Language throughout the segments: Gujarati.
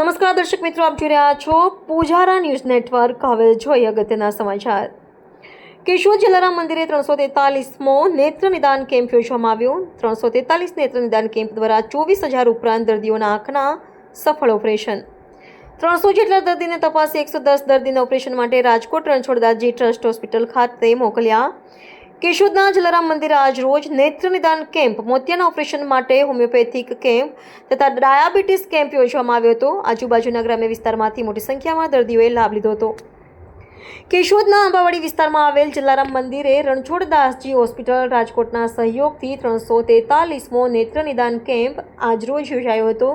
નમસ્કાર દર્શક મિત્રો, આપ જોઈ રહ્યા છો પૂજારા ન્યૂઝ નેટવર્ક. હવે જોઈએ અગત્યના સમાચાર. કેશોદ જલારામ મંદિરે ત્રણસો તેતાલીસમો નેત્ર નિદાન કેમ્પ યોજવામાં આવ્યો. ત્રણસો તેતાલીસ નેત્ર નિદાન કેમ્પ દ્વારા ચોવીસ હજાર ઉપરાંત દર્દીઓના આંખના સફળ ઓપરેશન. ત્રણસો જેટલા દર્દીને તપાસી એકસો દસ દર્દીના ઓપરેશન માટે રાજકોટ રણછોડદાસજી ટ્રસ્ટ હોસ્પિટલ ખાતે મોકલ્યા કેશોદના જલારામ મંદિરે આજ રોજ નેત્ર નિદાન કેમ્પ, મોતિયાના ઓપરેશન માટે હોમિયોપેથિક કેમ્પ તથા ડાયાબિટીસ કેમ્પ યોજવામાં આવ્યો હતો. આજુબાજુના ગ્રામ્ય વિસ્તારમાંથી મોટી સંખ્યામાં દર્દીઓએ લાભ લીધો હતો. કેશોદના આંબાવાડી વિસ્તારમાં આવેલ જલારામ મંદિરે રણછોડદાસજી હોસ્પિટલ રાજકોટના સહયોગથી ત્રણસો તેતાલીસમો નેત્ર નિદાન કેમ્પ આજરોજ યોજાયો હતો,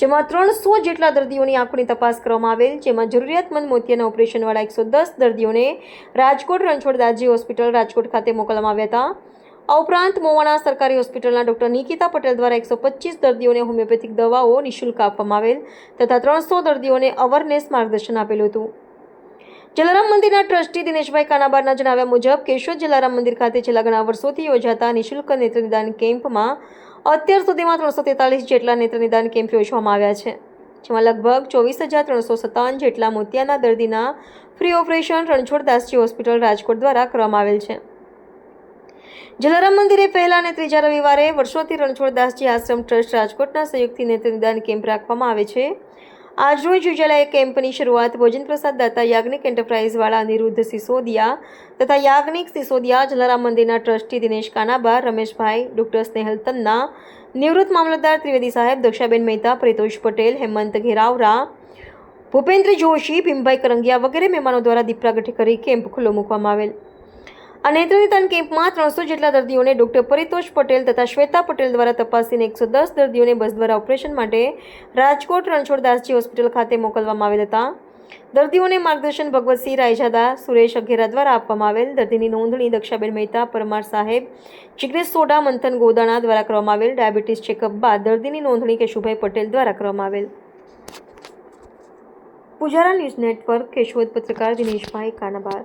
જેમાં ત્રણસો જેટલા દર્દીઓની આંખોની તપાસ કરવામાં આવેલ, જેમાં જરૂરિયાતમંદ મોતિયાના ઓપરેશનવાળા એકસો દસ દર્દીઓને રાજકોટ રણછોડદાસજી હોસ્પિટલ રાજકોટ ખાતે મોકલવામાં આવ્યા હતા. આ ઉપરાંત મોવાણા સરકારી હોસ્પિટલના ડોક્ટર નિકિતા પટેલ દ્વારા એકસો પચીસ દર્દીઓને હોમિયોપેથિક દવાઓ નિઃશુલ્ક આપવામાં આવેલ, તથા ત્રણસો દર્દીઓને અવરનેસ માર્ગદર્શન આપેલું હતું. જલારામ મંદિરના ટ્રસ્ટી દિનેશભાઈ કાનાબારના જણાવ્યા મુજબ કેશોદ જલારામ મંદિર ખાતે છેલ્લા ઘણા વર્ષોથી યોજાતા નિઃશુલ્ક નેત્રનિદાન કેમ્પમાં અત્યાર સુધીમાં ત્રણસો તેતાલીસ જેટલા નેત્રનિદાન કેમ્પ યોજવામાં આવ્યા છે, જેમાં લગભગ ચોવીસ હજાર ત્રણસો સત્તાવન જેટલા મોતિયાના દર્દીના free operation Ranchhoddasji hospital Rajkot દ્વારા કરવામાં આવેલ છે. જલારામ મંદિરે પહેલા અને ત્રીજા રવિવારે વર્ષોથી રણછોડદાસજી આશ્રમ ટ્રસ્ટ રાજકોટના સંયુક્તથી નેત્રનિદાન કેમ્પ રાખવામાં આવે છે. આજરોજ યોજાયેલા એક કેમ્પની શરૂઆત ભોજન પ્રસાદ દાતા યાજ્ઞિક એન્ટરપ્રાઇઝવાળા અનિરુદ્ધ સિસોદિયા તથા યાજ્ઞિક સિસોદિયા જલારામ મંદિરના ટ્રસ્ટી દિનેશ કાનાબા, રમેશભાઈ, ડૉક્ટર સ્નેહલ તન્ના, નિવૃત્ત મામલતદાર ત્રિવેદી સાહેબ દક્ષાબેન મહેતા, પ્રિતોષ પટેલ, હેમંત ઘેરાવરા, ભૂપેન્દ્ર જોશી, ભીમભાઈ કરંગિયા વગેરે મહેમાનો દ્વારા દીપ પ્રાગટ્ય કરી કેમ્પ ખુલ્લો મૂકવામાં આવેલ. આ નેત્રનિદાન કેમ્પમાં ત્રણસો જેટલા દર્દીઓને ડોક્ટર પરિતોષ પટેલ તથા શ્વેતા પટેલ દ્વારા તપાસીને એકસો દસ દર્દીઓને બસ દ્વારા ઓપરેશન માટે રાજકોટ રણછોડદાસજી હોસ્પિટલ ખાતે મોકલવામાં આવેલ હતા. દર્દીઓને માર્ગદર્શન ભગવતસિંહ રાયજાદા, સુરેશ અઘેરા દ્વારા આપવામાં આવેલ. દર્દીની નોંધણી દક્ષાબેન મહેતા, પરમાર સાહેબ, જિગ્નેશ સોડા મંથન ગોદાણા દ્વારા કરવામાં આવેલ. ડાયાબિટીસ ચેકઅપ બાદ દર્દીની નોંધણી કેશુભાઈ પટેલ દ્વારા કરવામાં આવેલ. પૂજારા ન્યૂઝ નેટવર્ક કેશવદ પત્રકાર દિનેશભાઈ કાનાબાર.